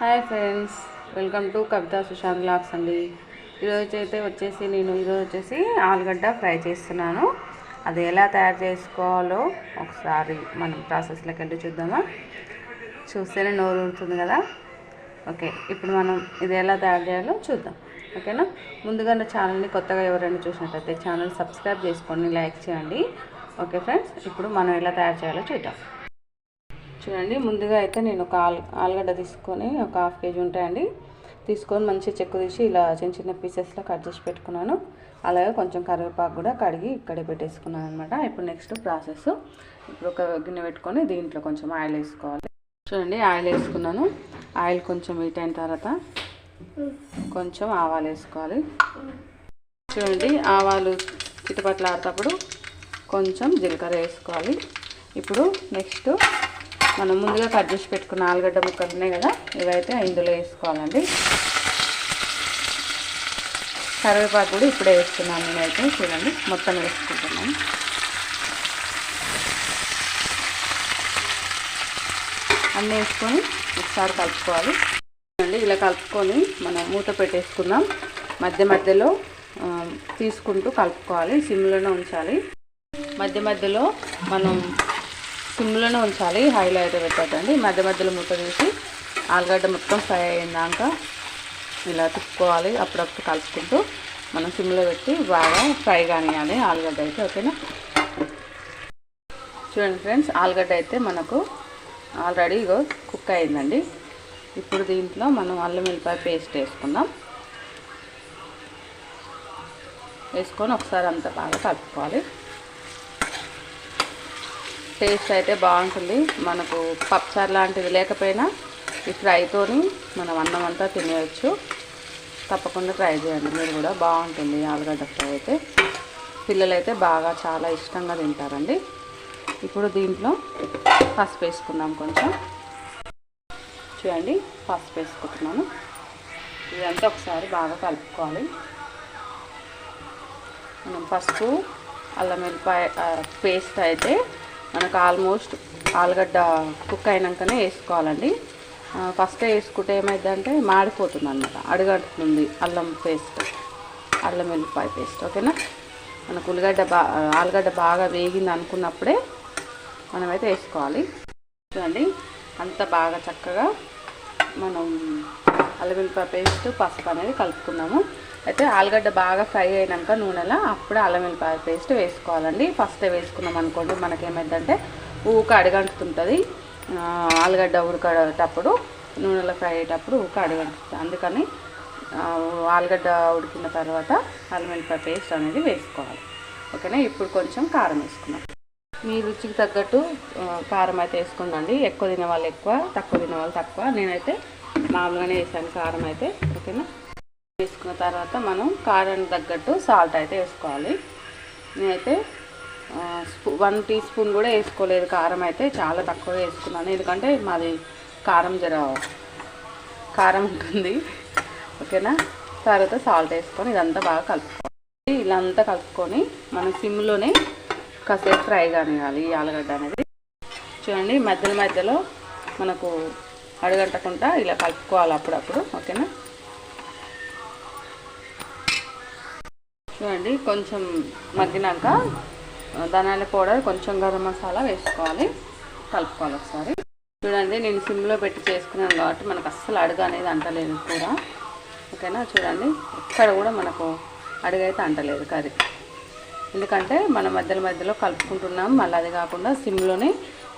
Hi friends welcome to Kavitha Sushanth lakhs అండి. ఈరోజు అయితే వచ్చేసి నేను ఈరోజు వచ్చేసి ఆలుగడ్డ ఫ్రై చేస్తున్నాను. అది ఎలా తయారు చేసుకోవాలో ఒకసారి మనం ప్రాసెస్లోకి వెళ్ళి చూద్దామా? చూస్తేనే నోరు ఊరుతుంది కదా? ఓకే ఇప్పుడు మనం ఇది ఎలా తయారు చేయాలో చూద్దాం. ఓకేనా? ముందుగా నా ఛానల్ని కొత్తగా ఎవరైనా చూసినట్టయితే ఛానల్ సబ్స్క్రైబ్ చేసుకోండి లైక్ చేయండి. ఓకే ఫ్రెండ్స్ ఇప్పుడు మనం ఎలా తయారు చేయాలో చూద్దాం. చూడండి ముందుగా అయితే నేను ఒక ఆలు ఆలుగడ్డ తీసుకొని ఒక హాఫ్ కేజీ ఉంటాయండి. తీసుకొని మంచి చెక్కు తీసి ఇలా చిన్న చిన్న పీసెస్లో కట్ చేసి పెట్టుకున్నాను. అలాగే కొంచెం కరివేపాకు కూడా కడిగి ఇక్కడే పెట్టేసుకున్నాను అనమాట ఇప్పుడు నెక్స్ట్ ప్రాసెస్. ఇప్పుడు ఒక గిన్నె పెట్టుకొని దీంట్లో కొంచెం ఆయిల్ వేసుకోవాలి. చూడండి ఆయిల్ వేసుకున్నాను. ఆయిల్ కొంచెం హీట్ అయిన తర్వాత కొంచెం ఆవాలు వేసుకోవాలి. చూడండి ఆవాలు చిటపట్లు ఆడేటప్పుడు కొంచెం జీలకర్ర వేసుకోవాలి. ఇప్పుడు నెక్స్ట్ మనం ముందుగా కట్ చేసి పెట్టుకున్న ఆలుగడ్డ ముక్కలు ఉన్నాయి కదా ఇవైతే ఇందులో వేసుకోవాలండి. కరివేపాకు కూడా ఇప్పుడే వేస్తున్నాను నేనైతే చూడండి మొత్తం వేసుకుంటున్నాను. అన్నీ వేసుకొని ఒకసారి కలుపుకోవాలి. చూడండి ఇలా కలుపుకొని మనం మూత పెట్టేసుకుందాం. మధ్య మధ్యలో తీసుకుంటూ కలుపుకోవాలి సిమ్లోనే ఉంచాలి. మధ్య మధ్యలో మనం సిమ్లోనే ఉంచాలి. హైలో అయితే పెట్టద్దండి మధ్య మధ్యలో మూత తీసి ఆలుగడ్డ మొత్తం ఫ్రై అయిందాక ఇలా తిప్పుకోవాలి. అప్పుడప్పుడు కలుపుకుంటూ మనం సిమ్లో పెట్టి బాగా ఫ్రై కానివ్వాలి ఆలుగడ్డ అయితే ఓకేనా? చూడండి ఫ్రెండ్స్ ఆలుగడ్డ అయితే మనకు ఆల్రెడీ ఇగో కుక్ అయిందండి. ఇప్పుడు దీంట్లో మనం అల్లం వెల్లిపాయ పేస్ట్ వేసుకుందాం. వేసుకొని ఒకసారి అంతా బాగా కలుపుకోవాలి. టేస్ట్ అయితే బాగుంటుంది. మనకు పప్పుచారు లాంటిది లేకపోయినా ఈ ఫ్రైతోని మనం అన్నం అంతా తినేయచ్చు. తప్పకుండా ట్రై చేయండి. మీరు కూడా బాగుంటుంది ఆలుగడ్డ ఫ్రై అయితే. పిల్లలైతే బాగా చాలా ఇష్టంగా తింటారండి. ఇప్పుడు దీంట్లో పసుపు వేసుకుందాం కొంచెం. చూడండి పసుపు వేసుకుంటున్నాను. ఇదంతా ఒకసారి బాగా కలుపుకోవాలి. మనం పసుపు అల్లం వెల్లిపాయ పేస్ట్ అయితే మనకు ఆల్మోస్ట్ ఆలుగడ్డ కుక్ అయినాకనే వేసుకోవాలండి. ఫస్టే వేసుకుంటే ఏమైందంటే మాడిపోతుంది అనమాట అడుగడుతుంది అల్లం పేస్ట్ అల్లం వెల్లిపాయ పేస్ట్ ఓకేనా? మనకు ఉల్లిగడ్డ బా ఆలుగడ్డ బాగా వేగింది అనుకున్నప్పుడే మనమైతే వేసుకోవాలి. చూడండి అంత బాగా చక్కగా మనం అల్లం వెల్లిపాయ పేస్ట్ పసుపు అనేది కలుపుకున్నాము. అయితే ఆలుగడ్డ బాగా ఫ్రై అయినాక నూనెలో అప్పుడే అల్లం వెల్లిపాయ పేస్ట్ వేసుకోవాలండి. ఫస్ట్ వేసుకున్నాం అనుకోండి మనకేమైందంటే ఊక అడగంటుతుంటుంది. ఆలుగడ్డ ఉడకటప్పుడు నూనెలో ఫ్రై అయ్యేటప్పుడు ఊక అడగంటుంది అందుకని ఆలుగడ్డ ఉడికిన తర్వాత అల్లం వెల్లిపాయ పేస్ట్ అనేది వేసుకోవాలి. ఓకేనా? ఇప్పుడు కొంచెం కారం వేసుకున్నాం మీ రుచికి తగ్గట్టు కారం అయితే వేసుకుందండి. ఎక్కువ తినే వాళ్ళు ఎక్కువ తక్కువ తినే వాళ్ళు తక్కువ. నేనైతే మామూలుగానే వేసాను కారం అయితే. ఓకేనా? వేసుకున్న తర్వాత మనం కారానికి తగ్గట్టు సాల్ట్ అయితే వేసుకోవాలి. నేనైతే స్పూ వన్ టీ స్పూన్ కూడా వేసుకోలేదు. కారం అయితే చాలా తక్కువ వేసుకున్నాను. ఎందుకంటే మాది కారం జర కారం ఉంటుంది. ఓకేనా? తర్వాత సాల్ట్ వేసుకొని ఇదంతా బాగా కలుపుకోవాలి. ఇలా అంతా కలుపుకొని మనం సిమ్లోనే కాసేపు ఫ్రై కానివ్వాలి. ఈ ఆలుగడ్డ అనేది. చూడండి మధ్యలో మధ్యలో మనకు అడగంటకుండా ఇలా కలుపుకోవాలి అప్పుడప్పుడు. ఓకేనా? చూడండి కొంచెం మగ్గినాక ధనాల పౌడర్ కొంచెం గరం మసాలా వేసుకోవాలి. కలుపుకోవాలి ఒకసారి. చూడండి నేను సిమ్లో పెట్టి చేసుకున్నాను కాబట్టి మనకు అస్సలు అడుగు అనేది అంటలేదు కూర ఓకేనా? చూడండి ఎక్కడ కూడా మనకు అడుగైతే అంటలేదు కర్రీ. ఎందుకంటే మనం మధ్యలో మధ్యలో కలుపుకుంటున్నాం. మళ్ళీ అది కాకుండా సిమ్లోనే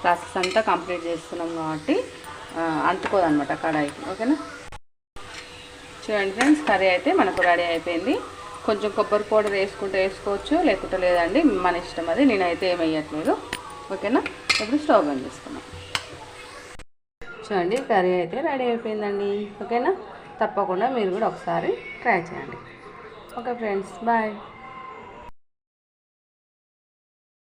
ప్రాసెస్ అంతా కంప్లీట్ చేస్తున్నాం కాబట్టి అంటుకోదు అనమాట కడాయికి. ఓకేనా? చూడండి ఫ్రెండ్స్ కర్రీ అయితే మనకు రెడీ అయిపోయింది. కొంచెం కొబ్బరి పౌడర్ వేసుకుంటే వేసుకోవచ్చు లేకుంటే లేదండి. మన ఇష్టం అది. నేనైతే ఏం వేయట్లేదు. ఓకేనా? ఇప్పుడు స్టవ్ బంద్ చేసుకున్నాం చూడండి కర్రీ అయితే రెడీ అయిపోయిందండి. ఓకేనా? తప్పకుండా మీరు కూడా ఒకసారి ట్రై చేయండి. Okay friends bye.